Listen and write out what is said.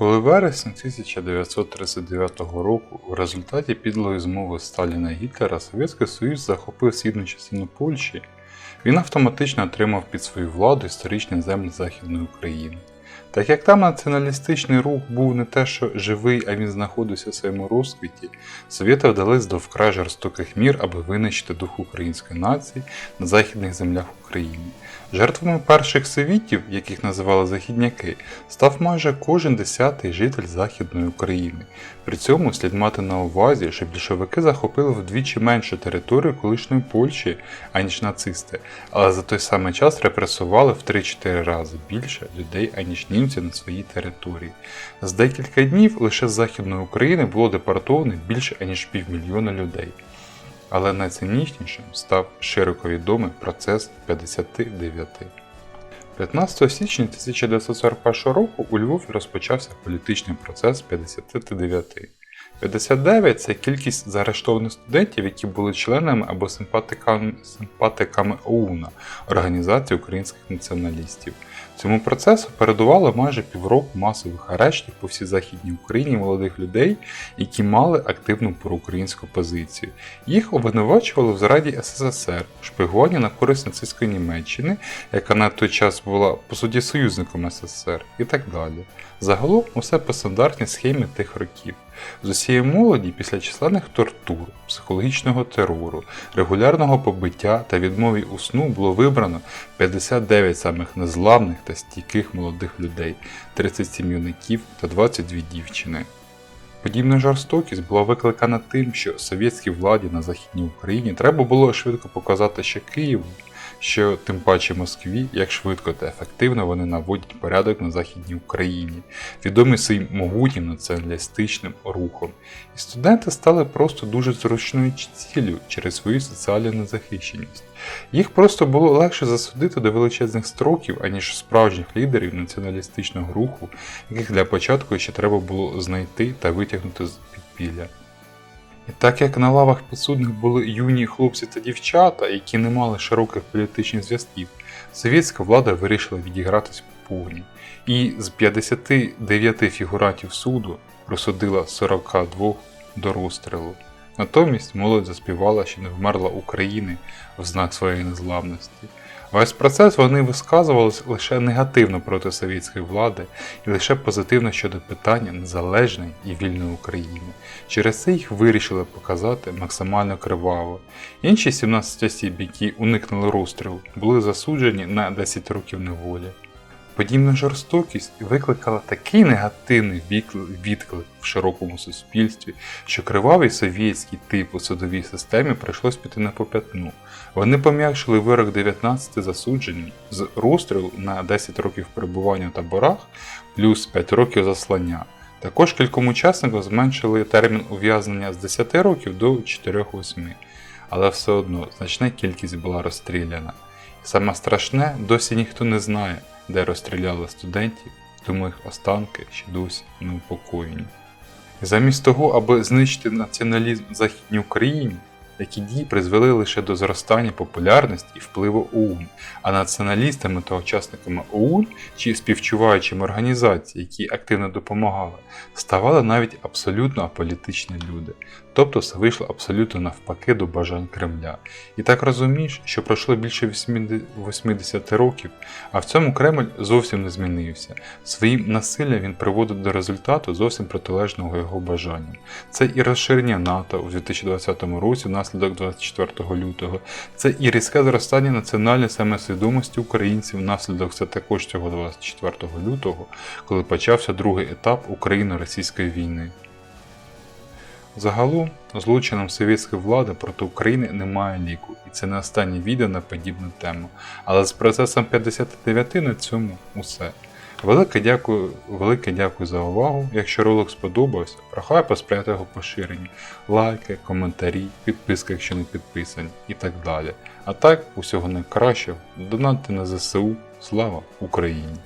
Коли вересня 1939 року у результаті підлої змови Сталіна і Гітлера Совєтський Союз захопив східну частину Польщі, він автоматично отримав під свою владу історичні землі Західної України. Так як там націоналістичний рух був не те, що живий, а він знаходився в своєму розквіті, совєти вдались до вкрай жорстоких мір, аби винищити дух української нації на західних землях України. Жертвами перших совітів, яких називали західняки, став майже кожен десятий житель Західної України. При цьому слід мати на увазі, що більшовики захопили вдвічі меншу територію колишньої Польщі, аніж нацисти, але за той самий час репресували в 3-4 рази більше людей, аніж німці на своїй території. За декілька днів лише з Західної України було депортовано більше аніж півмільйона людей. Але найцинічнішим став широко відомий процес 59. 15 січня 1941 року у Львові розпочався політичний процес 59. 59 це кількість заарештованих студентів, які були членами або симпатиками, симпатиками ОУНа Організації українських націоналістів. Цьому процесу передувало майже півроку масових арештів по всій Західній Україні молодих людей, які мали активну проукраїнську позицію. Їх обвинувачували в зраді СССР, шпигуванні на користь нацистської Німеччини, яка на той час була по суті союзником СССР, і так далі. Загалом усе по стандартній схемі тих років. З усієї молоді після численних тортур, психологічного терору, регулярного побиття та відмові у сну було вибрано 59 самих незламних та стійких молодих людей, 37 юнаків та 22 дівчини. Подібна жорстокість була викликана тим, що совєтській владі на Західній Україні треба було швидко показати ще Києву, що тим паче Москві, як швидко та ефективно вони наводять порядок на Західній Україні, відомі своїм могутнім націоналістичним рухом. І студенти стали просто дуже зручною ціллю через свою соціальну незахищеність. Їх просто було легше засудити до величезних строків, аніж справжніх лідерів націоналістичного руху, яких для початку ще треба було знайти та витягнути з підпілля. І так як на лавах підсудних були юні хлопці та дівчата, які не мали широких політичних зв'язків, совєтська влада вирішила відігратись по повній. І з 59 фігурантів суду присудила 42 до розстрілу. Натомість молодь заспівала, що не вмерла України в знак своєї незламності. Весь процес вони висказувалися лише негативно проти совєтської влади і лише позитивно щодо питання незалежної і вільної України. Через це їх вирішили показати максимально криваво. Інші 17 осіб, які уникнули розстрілу, були засуджені на 10 років неволі. Подібна жорстокість викликала такий негативний відклик в широкому суспільстві, що кривавий совєтський тип у судовій системі прийшлось піти на попятну. Вони пом'якшили вирок 19 засудженим з розстрілу на 10 років перебування в таборах плюс 5 років заслання. Також кільком учасникам зменшили термін ув'язнення з 10 років до 4-8, але все одно значна кількість була розстріляна. Саме страшне, досі ніхто не знає, де розстріляли студентів, тому їх останки ще досі не упокоєні. Замість того, аби знищити націоналізм в Західній Україні, такі дії призвели лише до зростання популярності і впливу ОУН, а націоналістами та учасниками ОУН чи співчуваючими організацій, які активно допомагали, ставали навіть абсолютно аполітичні люди. Тобто все вийшло абсолютно навпаки до бажань Кремля. І так розумієш, що пройшло більше 80 80 років, а в цьому Кремль зовсім не змінився. Своїм насиллям він приводить до результату зовсім протилежного його бажанням. Це і розширення НАТО у 2020 році внаслідок 24 лютого, це і різке зростання національної самосвідомості українців внаслідок це також цього 24 лютого, коли почався другий етап Україно-російської війни. Загалом, злочинам совєтської влади проти України немає ліку, і це не останнє відео на подібну тему. Але з процесом 59 на цьому усе. Велике дякую, велике дякую за увагу. Якщо ролик сподобався, прохаю посприяти його поширенню, лайки, коментарі, підписки, якщо не підписані, і так далі. А так, усього найкращого, донатьте на ЗСУ. Слава Україні!